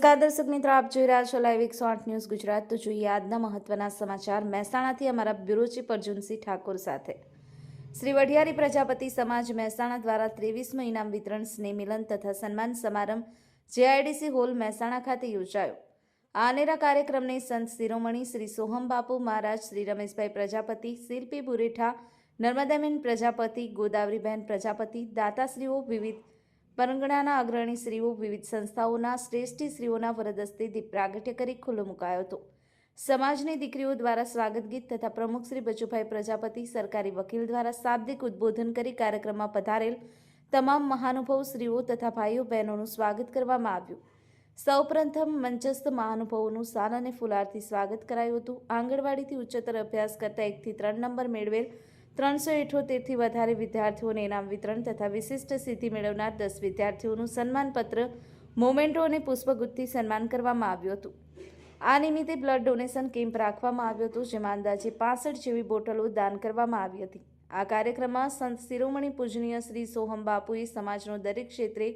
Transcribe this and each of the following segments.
નમસ્કાર દર્શક મિત્રો, આપ જોઈ રહ્યા છો લાઈવ એકસો આઠ ન્યૂઝ ગુજરાત. તો જોઈએ આજના મહત્વના સમાચાર. મહેસાણાથી અમારા બ્યુરો ચીફ અર્જુનસિંહ ઠાકોર સાથે. શ્રી વઢિયારી પ્રજાપતિ સમાજ મહેસાણા દ્વારા ત્રેવીસમું ઇનામ વિતરણ સ્નેહ મિલન તથા સન્માન સમારંભ જેઆઈડીસી હોલ મહેસાણા ખાતે યોજાયો. આ અનેરા કાર્યક્રમને સંત શિરોમણી શ્રી સોહમ બાપુ મહારાજ, શ્રી રમેશભાઈ પ્રજાપતિ, શિલ્પી બુરેઠા, નર્મદાબેન પ્રજાપતિ, ગોદાવરીબેન પ્રજાપતિ, દાતાશ્રીઓ વિવિધ પરંગણાના અગ્રણી શ્રીઓ વિવિધ સંસ્થાઓના શ્રેષ્ઠી શ્રીઓના વરદસ્તે દીપ પ્રાગટ્ય કરી ખુલ્લો મુકાયો હતો. સમાજની દીકરીઓ દ્વારા સ્વાગત ગીત તથા પ્રમુખ શ્રી બચુભાઈ પ્રજાપતિ સરકારી વકીલ દ્વારા શાબ્દિક ઉદ્બોધન કરી કાર્યક્રમમાં પધારેલ તમામ મહાનુભાવ શ્રીઓ તથા ભાઈઓ બહેનોનું સ્વાગત કરવામાં આવ્યું. સૌપ્રથમ મંચસ્થ મહાનુભાવોનું શાલ અને ફુલારથી સ્વાગત કરાયું હતું. આંગણવાડીથી ઉચ્ચતર અભ્યાસ કરતા એકથી ત્રણ નંબર મેળવેલ ત્રણસો ઇઠોતેરથી વધારે વિદ્યાર્થીઓને ઇનામ વિતરણ તથા વિશિષ્ટ સિદ્ધિ મેળવનાર દસ વિદ્યાર્થીઓનું સન્માનપત્ર, મોમેન્ટો અને પુષ્પગુથથી સન્માન કરવામાં આવ્યું હતું. આ નિમિત્તે બ્લડ ડોનેશન કેમ્પ રાખવામાં આવ્યો હતો, જેમાં અંદાજે પાસઠ જેવી બોટલો દાન કરવામાં આવી હતી. આ કાર્યક્રમમાં સંત શિરોમણી પૂજનીય શ્રી સોહમ બાપુએ સમાજનો દરેક ક્ષેત્રે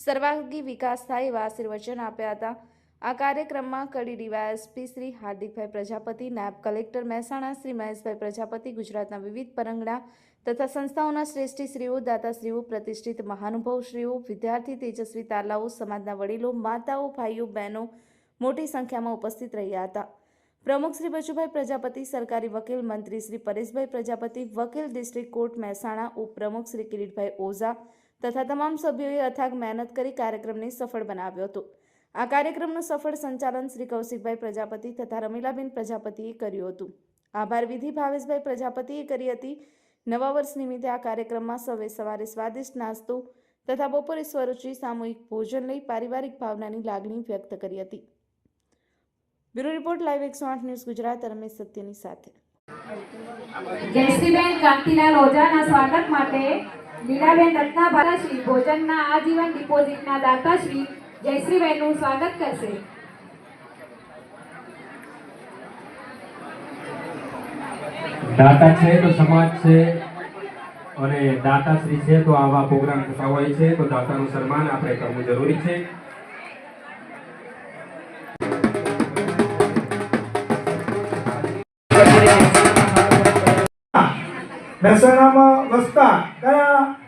સર્વાંગી વિકાસ થાય એવા આશીર્વચન આપ્યા હતા. આ કાર્યક્રમમાં કડી ડીવાયએસપી શ્રી હાર્દિકભાઈ પ્રજાપતિ, નાયબ કલેક્ટર મહેસાણા શ્રી મહેશભાઈ પ્રજાપતિ, ગુજરાતના વિવિધ પરંગણા તથા સંસ્થાઓના શ્રેષ્ઠી શ્રીઓ દાતાશ્રીઓ, પ્રતિષ્ઠિત મહાનુભાવશ્રીઓ, વિદ્યાર્થી તેજસ્વી તાલાઓ, સમાજના વડીલો, માતાઓ, ભાઈઓ, બહેનો મોટી સંખ્યામાં ઉપસ્થિત રહ્યા હતા. પ્રમુખ શ્રી બચુભાઈ પ્રજાપતિ, સરકારી વકીલ મંત્રી શ્રી પરેશભાઈ પ્રજાપતિ, વકીલ ડિસ્ટ્રિક્ટ કોર્ટ મહેસાણા ઉપપ્રમુખ શ્રી કિરીટભાઈ ઓઝા તથા તમામ સભ્યોએ અથાગ મહેનત કરી કાર્યક્રમને સફળ બનાવ્યો હતો. આ કાર્યક્રમનું સફળ સંચાલન શ્રી કૌશિકભાઈ પ્રજાપતિ તથા રમીલાબેન પ્રજાપતિએ કર્યું હતું. આભાર વિધિ ભાવેશભાઈ પ્રજાપતિએ કરી હતી. નવા વર્ષ નિમિત્તે આ કાર્યક્રમમાં સૌએ સવારે સ્વાદિષ્ટ નાસ્તો તથા બપોરે સ્વરૂચિ સામૂહિક ભોજન લઈ પારિવારિક ભાવનાની લાગણી વ્યક્ત કરી હતી. બ્યુરો રિપોર્ટ લાઈવ એકસો આઠ ન્યૂઝ ગુજરાત, રમેશ સત્યની સાથે. જયશ્રીબેન કાંતિલાલ ઓઝાના સ્વાગત માટે લીલાબેન રત્નાભાઈ ભોજનના આજીવન ડિપોઝિટના દાતાશ્રી જયશ્રીબેનનું સ્વાગત કરશે. દાતા છે તો સમાજ છે અને દાતાશ્રી છે તો આવા પ્રોગ્રામ થતા હોય છે તો દાતાનું સન્માન આપણે કરવું જરૂરી છે. મહેસાણામાં વસતા કયા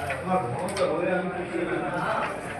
本当は俺は本当に。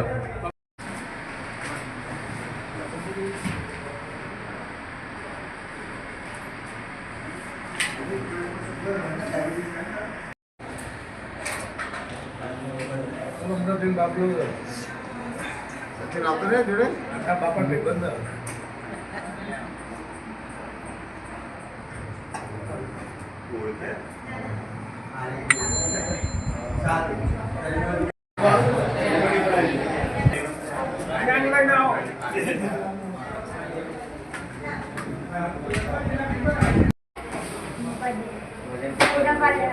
તમારે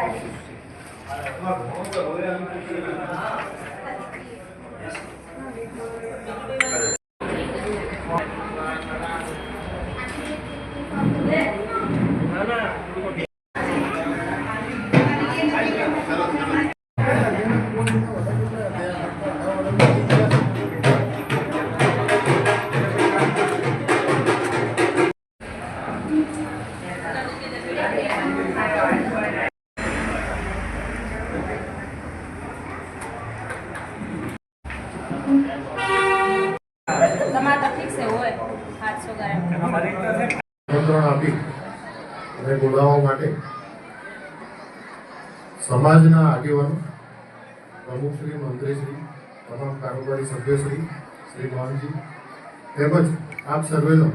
તકલીફ છે, હોય. આઠસો ગ્રામ. આમંત્રણ આપી અને બોલાવવા માટે સભ્યશ્રી શ્રી તેમજ આપ સર્વેનો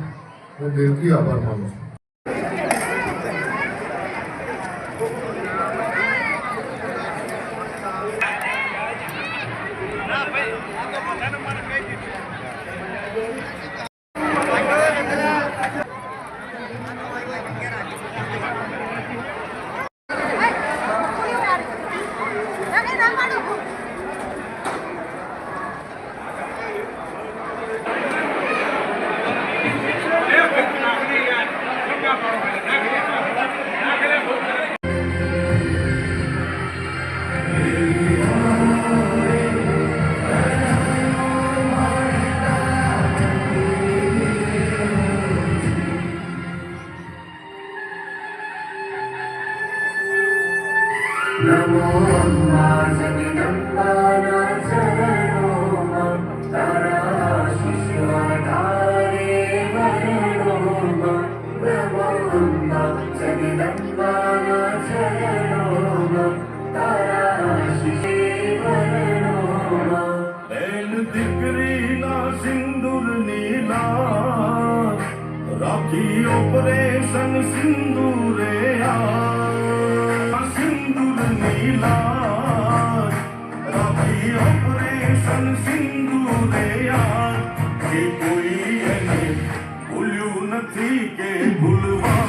હું દિલથી આભાર માનું છું. દીકરીના સિંદૂર નીલા. રાખી ઓપરેશન સિંદૂરે આ સિંદૂર નીલા. રાખી ઓપરેશન સિંદૂરે આ. કે કોઈ એને ભૂલ્યું નથી કે ભૂલવાનું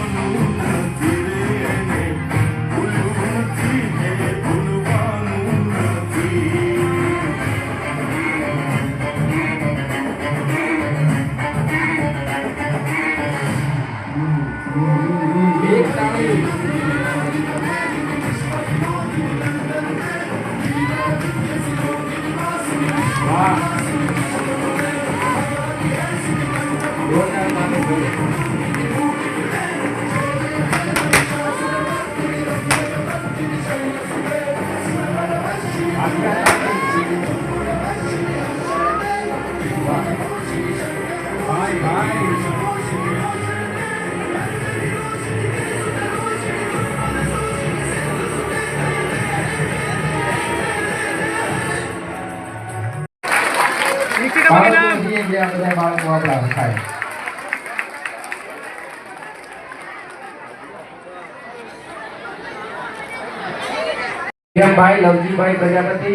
ભાઈ લવજીભાઈ પ્રજાપતિ.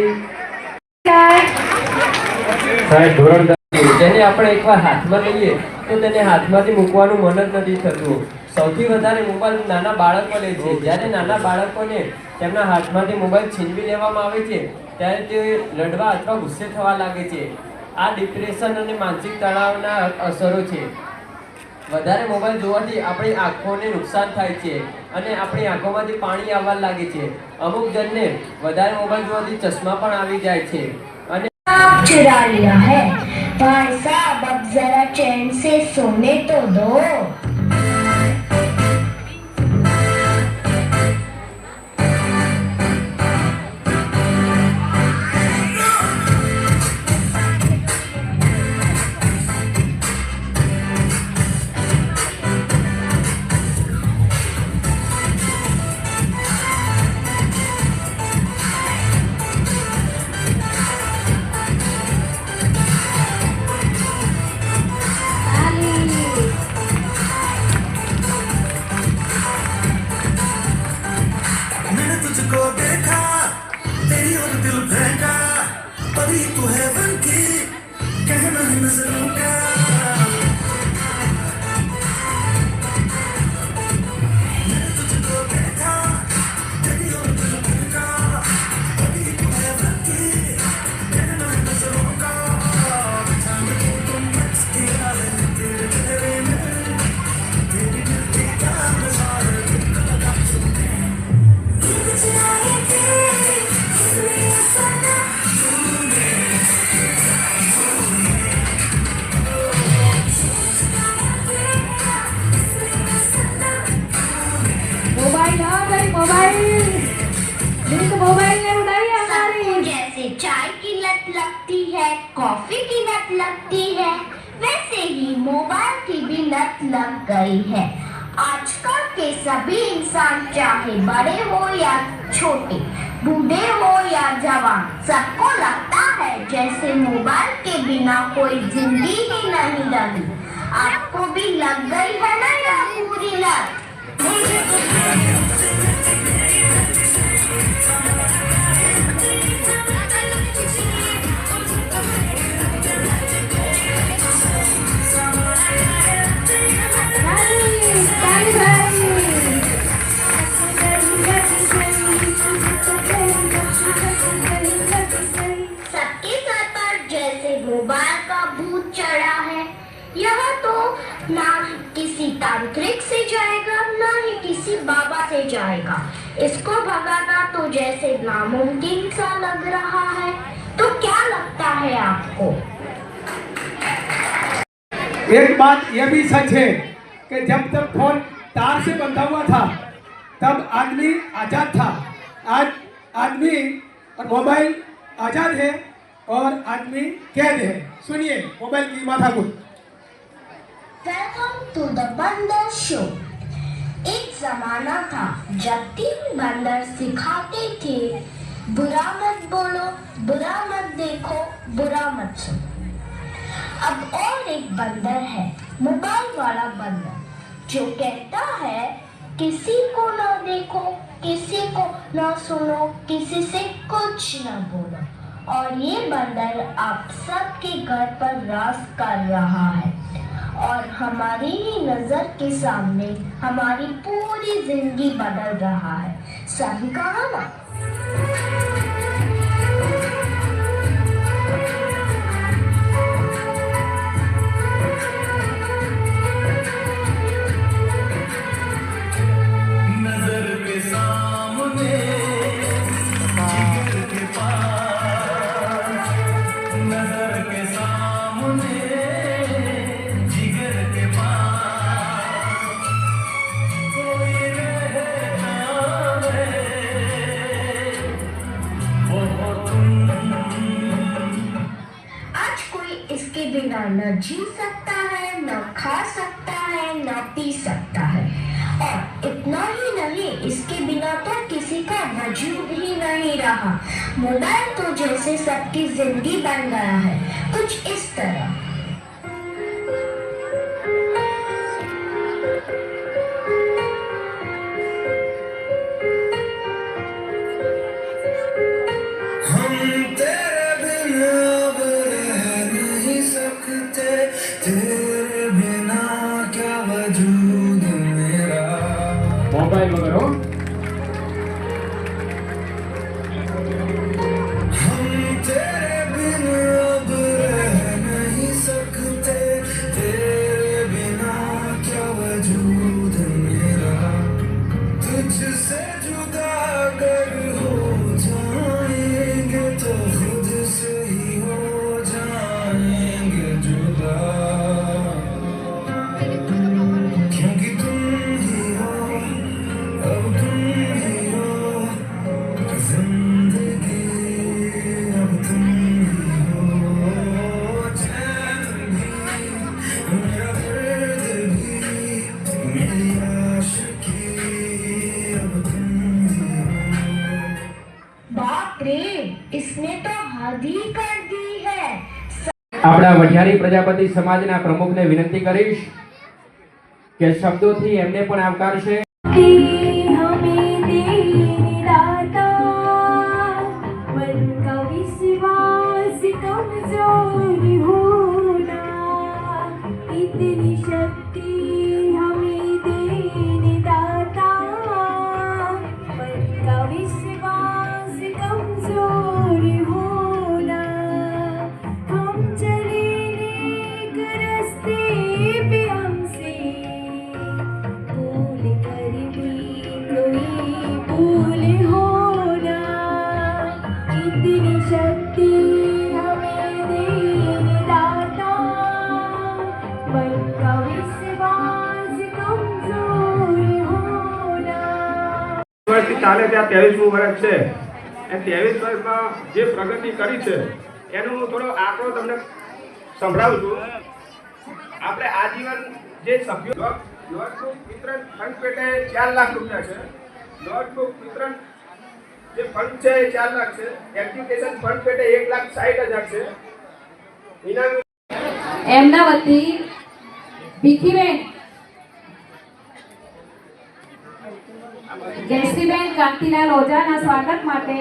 સાહેબ, ધોરણ જેને આપણે એકવાર હાથમાં લઈએ, તો તેને હાથમાંથી મૂકવાનું મન જ નથી થતું. સૌથી વધારે મોબાઈલ નાના બાળકો લે છે. જ્યારે નાના બાળકોને તેમના હાથમાંથી મોબાઈલ છીનવી લેવામાં આવે છે, ત્યારે તે લડવા અથવા ગુસ્સે થવા લાગે છે. આ ડિપ્રેશન અને માનસિક તણાવના અસરો છે. વધારે મોબાઈલ જોવાથી આપણી આંખોને નુકસાન થાય છે. અને આપણી આંખોમાંથી પાણી આવવા લાગે છે અમુક જણને વધારે મોબાઈલ જોવાથી ચશ્મા પણ આવી જાય છે અને चुरा लिया है भाई साहब अब जरा चैन से सोने तो दो आजकल के सभी इंसान, चाहे बड़े हो या छोटे, बूढ़े हो या जवान, सबको लगता है जैसे मोबाइल के बिना कोई ज़िंदगी ही नहीं लगी आपको भी लग गई है ना यह पूरी लत सबके सर पर जैसे मोबाइल का भूत चढ़ा है, यह तो ना किसी तांत्रिक से जाएगा, ना ही किसी बाबा से जाएगा। इसको भगाना तो जैसे नामुमकिन सा लग रहा है। तो क्या लगता है आपको? एक बात यह भी सच है कि जब तक फ़ोन तार से बंधा हुआ था, तब आदमी आज़ाद था। आज आदमी और मोबाइल आज़ाद है और आदमी कैद है। सुनिए मोबाइल की माथा कुछ वेलकम टू द बंदर शो एक जमाना था जब तीन बंदर सिखाते थे, बुरा मत बोलो, बुरा मत देखो, बुरा मत सुनो। अब और एक बंदर है मोबाइल वाला बंदर, जो कहता है, किसी को ना देखो, किसी को ना सुनो, किसी से कुछ ना बोलो। और ये बंदर आप सबके घर पर राज कर रहा है। और हमारी ही नज़र के सामने हमारी पूरी ज़िंदगी बदल रहा है। सही कहा ना? न जी सकता है, न खा सकता है, न पी सकता है। और इतना ही नहीं, इसके बिना तो किसी का वजूद ही नहीं रहा। मोबाइल तो जैसे सबकी ज़िंदगी बन गया है, कुछ इस तरह। આપણા વઢિયારી પ્રજાપતિ સમાજના પ્રમુખને વિનંતી કરીશ કે શબ્દોથી એમને પણ આવકારશે. ત્રેવીસમું વર્ષ છે? એ ત્રેવીસ વર્ષમાં જે પ્રગતિ કરી છે, એનો હું થોડો આંકડો તમને સંભળાવું છું. આપણે આજીવન જે સભ્યો નોટબુક વિતરણ ફંડ પેટે ચાર લાખ રૂપિયા છે. નોટબુક વિતરણ જે ફંડ છે એ ચાર લાખ છે. એજ્યુકેશન ફંડ પેટે એક લાખ સાઠ હજાર છે. એમના વતી ભીખીબેન જયશ્રીબેન કાંતિલાલ ઓઝાના સ્વાગત માટે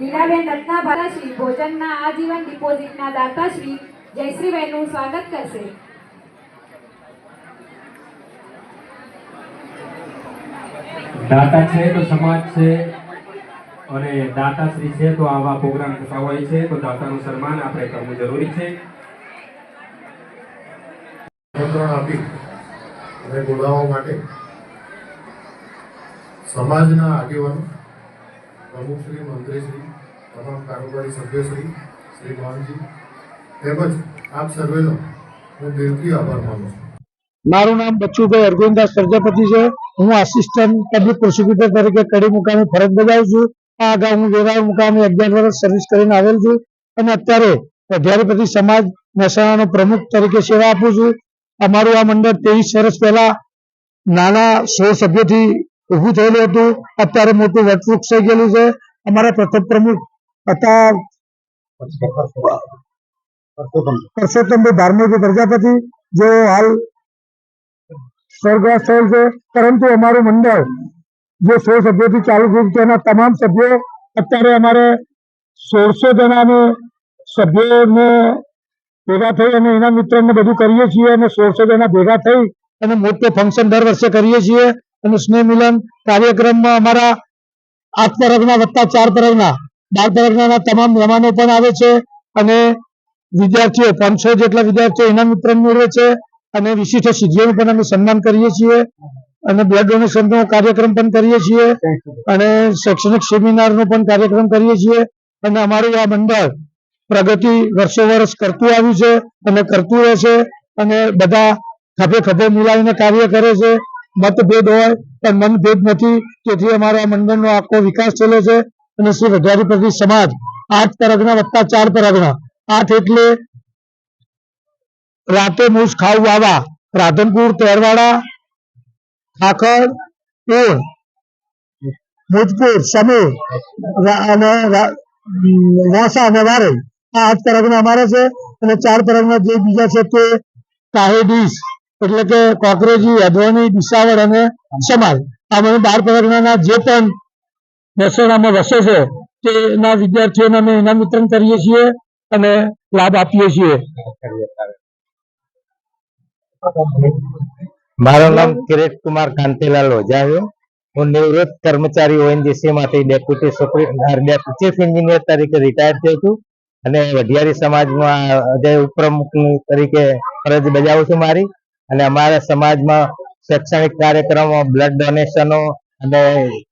લીલાબેન રત્નાભાઈ શ્રી ભોજનના આજીવન ડિપોઝિટના દાતાશ્રી જયશ્રીબેનનું સ્વાગત કરશે. દાતા છે તો સમાજ છે અને દાતાશ્રી છે તો આવા પ્રોગ્રામ થતા હોય છે તો દાતાનું સન્માન આપણે કરવું જરૂરી છે. આમંત્રણ આપી અને બોલાવવા માટે સમાજના આગેવાનો પ્રમુખશ્રી મંત્રીશ્રી તમામ કારોબારી સભ્યશ્રી શ્રી મોહનજી તેમજ આપ સર્વેનો હું દિલથી આભાર માનું છું. મારું નામ બચ્ચુભાઈ અરગોવિંદાસ પ્રજાપતિ છે. હું આસિસ્ટન્ટ પબ્લિક પ્રોસિક્યુટર તરીકે કડી મુકામે ફરજ બજાવું છું. આ અગાઉ હું વેરાવ મુકામે અગિયાર વર્ષ સર્વિસ કરીને આવેલ છું અને અત્યારે વઢિયારીપતિ સમાજ મહેસાણાનો પ્રમુખ તરીકે સેવા આપું છું. અમારું આ મંડળ ત્રેવીસ વર્ષ પહેલા નાના સો સભ્યોથી ઊભું થયેલું હતું, અત્યારે મોટું વટવૃક્ષ થઈ ગયેલું છે. અમારા પ્રથમ પ્રમુખ હતા પરસોત્તમભાઈ ધાર્મિક પ્રજાપતિ જે હાલ સ્વર્ગવાસ થયેલ છે. પરંતુ અમારું મંડળ, જે સોળ સભ્યોથી ચાલુ થયું તેના તમામ સભ્યો અત્યારે અમારે સોળસો જણા અમે સભ્યોને ભેગા થઈ અને એના મિત્રને બધું કરીએ છીએ અને સોળસો જણા ભેગા થઈ અને મોટું ફંક્શન દર વર્ષે કરીએ છીએ. અને સ્નેહ મિલન કાર્યક્રમમાં અમારા આઠ તરફના વત્તા ચાર તરફના, બાર તરફના તમામ મહેમાનો પણ આવે છે અને વિદ્યાર્થીઓ, પાંચસો જેટલા વિદ્યાર્થીઓ ઇનામ વિતરણ મેળવે છે અને વિશિષ્ટ સિદ્ધિઓનું પણ અમે સન્માન કરીએ છીએ અને બ્લડ ડોનેશનનો કાર્યક્રમ પણ કરીએ છીએ અને શૈક્ષણિક સેમિનારનો પણ કાર્યક્રમ કરીએ છીએ અને અમારું આ મંડળ પ્રગતિ વર્ષો વર્ષ કરતું આવ્યું છે અને કરતું રહેશે અને બધા ખભે ખભે મિલાવીને કાર્ય કરે છે મતભેદ હોય પણ મનભેદ નથી. તેથી અમારા મંડળનો આખો વિકાસ થયેલો છે અને શ્રી વઢિયારીપતિ સમાજ આઠ પરગના વત્તા ચાર પરગના આઠ એટલે રાતે મૂસ ખાવ વાવા, રાધનપુર તેરવાડા ખાખર, પૂર ભોજપુર સમીર અને વાસા અને વારે આ આઠ પરગના અમારે છે અને ચાર પરગના જે બીજા છે તે કાહેડીસ એટલે કે કોકરેજી, અધવાની દિશાવળ અને સમાજ આ મને બાર પરગનાના જે પણ મહેસાણામાં વસે છે, તેના વિદ્યાર્થીઓને અમે ઇનામ વિતરણ કરીએ છીએ અને લાભ આપીએ છીએ. મારું નામ કિરીટ કુમાર કાંતિલાલ ઓઝા છે હું નિવૃત્ત કર્મચારી ઓએનજીસી માંથી ડેપ્યુટી સુપ્રી ચીફ એન્જિનિયર તરીકે રિટાયર થયો છું અને વઢિયારી સમાજમાં અજય ઉપપ્રમુખ તરીકે ફરજ બજાવું છું મારી. અને અમારા સમાજમાં શૈક્ષણિક કાર્યક્રમો બ્લડ ડોનેશનો અને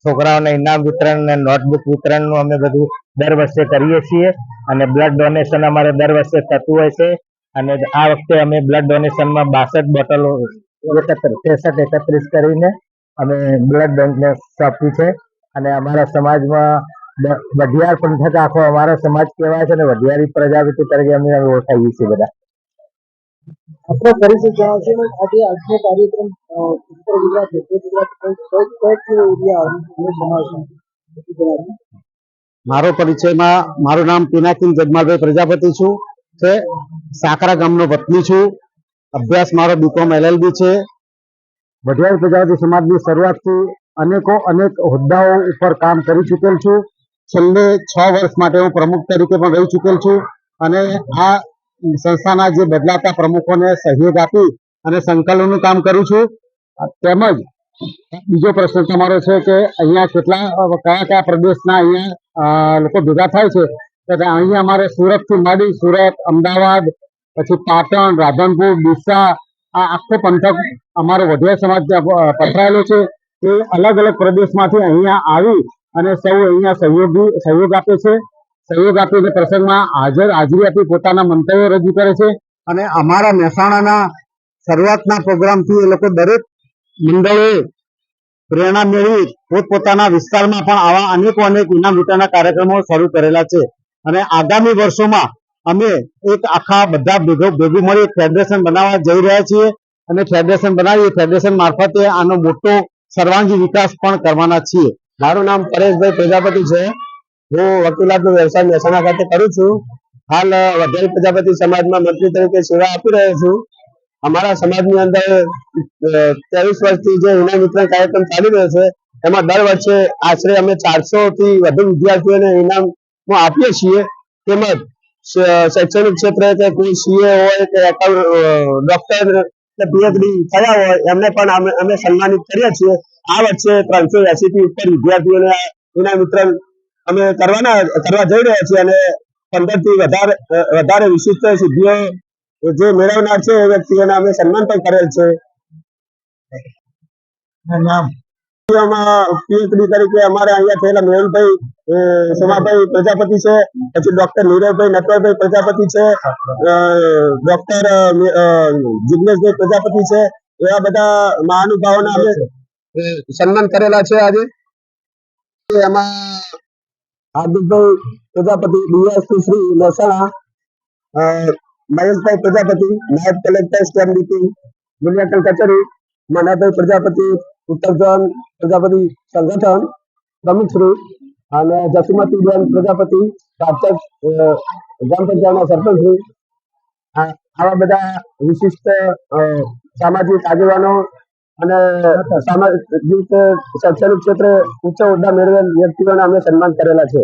છોકરાઓને ઇનામ વિતરણ અને નોટબુક વિતરણનું અમે બધું દર વર્ષે કરીએ છીએ. અને બ્લડ ડોનેશન અમારે દર વર્ષે થતું હોય છે. અને આ વખતે અમે બ્લડ ડોનેશનમાં બાસઠ બોટલો ત્રેસઠ એકત્રીસ કરીને અમે બ્લડ બેંકને સોંપ્યું છે. અને અમારા સમાજમાં વઢિયાર પંથક આખો અમારો સમાજ કહેવાય છે અને વઢિયારી પ્રજાપતિ તરીકે અમે ઓળખાઈએ છીએ બધા. આપણો ફરીથી જણાવશો ને આજે આજનો કાર્યક્રમ ઉત્તર ગુજરાત દક્ષિણ ગુજરાત કઈ કઈ કઈ એરિયા જણાવશો મારો પરિચયમાં, મારું નામ પિનાકિન જગમાલભાઈ પ્રજાપતિ છું. છે, સાકરા ગામનો વતની છું. અભ્યાસ મારો બીકોમ એલએલબી છે. વઢિયાર પ્રજાપતિ સમાજની શરૂઆતથી અનેકો, અનેક હોદ્દાઓ ઉપર કામ કરી ચૂકેલ છું. છેલ્લે છ વર્ષ માટે હું પ્રમુખ તરીકે પણ રહી ચૂકેલ છું. અને આ સંસ્થાના જે બદલાતા પ્રમુખોને સહયોગ આપી અને સંકલનનું કામ કરું છું. તેમજ બીજો પ્રશ્ન તમારો છે કે અહીંયા કેટલા કયા કયા પ્રદેશના અહીંયા લોકો ભેગા થાય છે? અહીંયા અમારે સુરતથી માંડી સુરત, અમદાવાદ, પછી પાટણ, રાધનપુર, ડીસા, આ આખો પંથક અમારો વઢિયા સમાજ પથરાયેલો છે. તે અલગ અલગ પ્રદેશમાંથી અહીંયા આવી અને સૌ અહીંયા સહયોગી, સહયોગ આપે છે. સહયોગ આપીને પ્રસંગમાં હાજર, હાજરી આપી પોતાના મંતવ્યો રજૂ કરે છે. અને અમારા મહેસાણાના શરૂઆતના પ્રોગ્રામથી એ લોકો દરેક મંડળોએ પ્રેરણા મેળવી પોતપોતાના વિસ્તારમાં પણ આવા અનેકો અનેક ઇનામ વિતરણના કાર્યક્રમો શરૂ કરેલા છે. અને આગામી વર્ષોમાં અમે એક આખા બધા ભેગો, ભેગું મળી ફેડરેશન બનાવવા જઈ રહ્યા છીએ. અને ફેડરેશન બનાવી ફેડરેશન મારફતે આનો મોટો સર્વાંગી વિકાસ પણ કરવાના છીએ. મારું નામ પરેશભાઈ પ્રજાપતિ છે. હું વકીલાતનો વ્યવસાય મહેસાણા ખાતે કરું છું. હાલ વઢેલ પ્રજાપતિ સમાજમાં મંત્રી તરીકે સેવા આપી રહ્યો છું. અમારા સમાજની અંદર ત્રેવીસ વર્ષથી જે ઇનામ વિતરણ કાર્યક્રમ ચાલી રહ્યો છે, એમાં દર વર્ષે આશરે અમે ચારસો થી વધુ વિદ્યાર્થીઓને ઇનામ આપીએ છીએ. તેમજ શૈક્ષણિક ક્ષેત્રે કે કોઈ સીએ હોય કે ડોક્ટર કે પીએચડી થયા હોય, એમને પણ અમે સન્માનિત કરીએ છીએ. આ વર્ષે ત્રણસો એસી થી ઉપર વિદ્યાર્થીઓને ઇનામ વિતરણ અમે કરવાના કરવા જઈ રહ્યા છીએ અને પંદરથી વધારે વધારે વિશિષ્ટ સિદ્ધિઓ જે મેળવનાર છે એ વ્યક્તિઓને અમે સન્માન પણ કરેલ છે. નામ પીએચડી તરીકે અમારે અહીંયા થયેલા મેહુલભાઈ સોમાભાઈ પ્રજાપતિ છે પછી ડોક્ટર નીરવભાઈ નટવરભાઈ પ્રજાપતિ છે ડોક્ટર જિગ્નેશભાઈ પ્રજાપતિ છે એવા બધા મહાનુભાવોના અમે સન્માન કરેલા છે આજે. એમાં હાર્દિકભાઈ પ્રજાપતિ ડીએસપી શ્રી મહેસાણા મહેશભાઈ પ્રજાપતિ, નાયબ કલેક્ટર સ્ટેમ્પ ડીપી કચેરી, મનાભાઈ પ્રજાપતિ, ઉત્તર ઝોન પ્રજાપતિ સંગઠન, પ્રમુખ શ્રી અને જસુમતીબેન પ્રજાપતિ સાચક ગ્રામ પંચાયતના સરપંચ શ્રી આવા બધા વિશિષ્ટ સામાજિક આગેવાનો અને સામાજિક શૈક્ષણિક ક્ષેત્રે ઉચ્ચ હોદ્દા મેળવેલ વ્યક્તિઓને અમે સન્માન કરેલા છે.